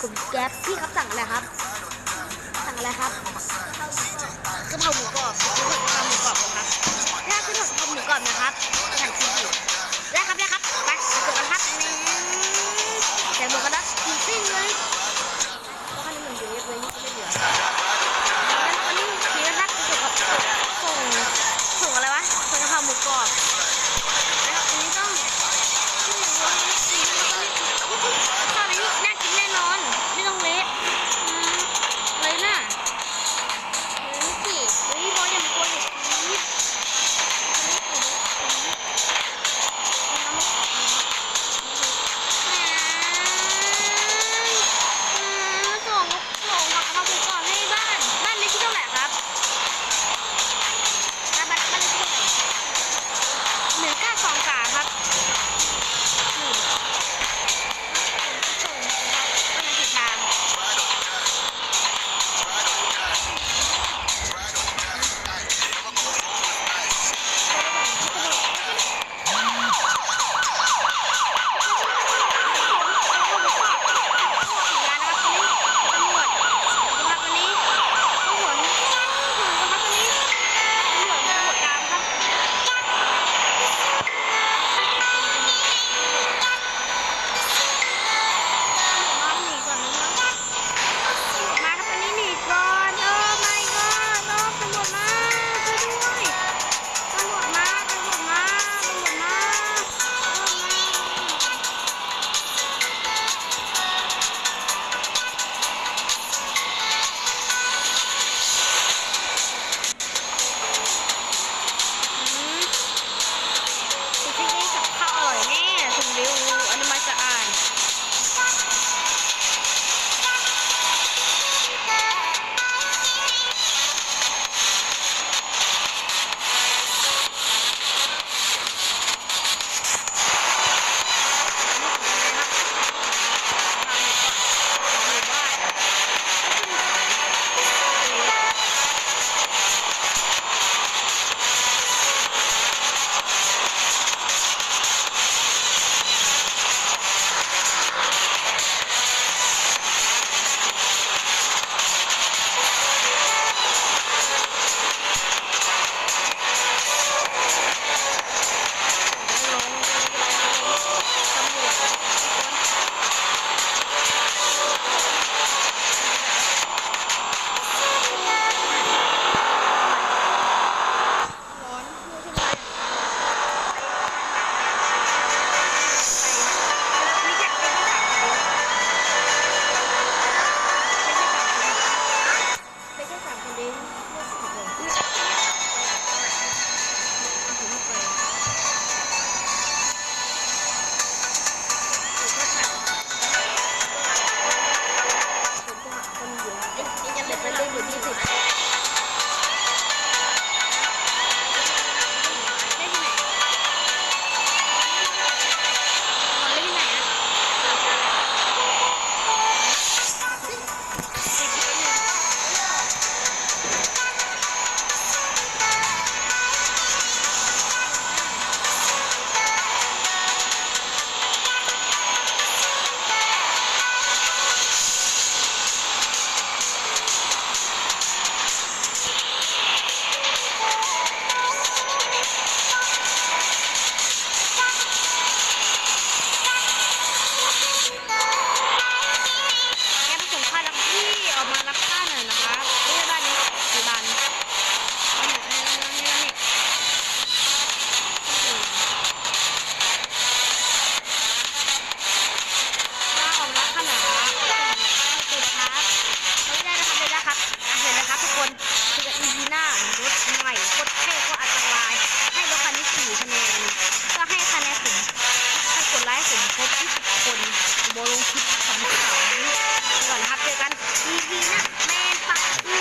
คุณแก๊ปพี่ครับสั่งอะไรครับ สั่งอะไรครับกระเพราหมูกรอบกระเพราหมูกรอบครับถ้ากระเพราหมูกรอบนะครับสั่งคุณอยู่ได้ครับแล้วครับไปเกิดกันครับนี่แต่หมูกระดับกินซิ่งเลยเพราะว่านี่มันเยอะเลยนี่ก็ไม่เหลือ 来给你们听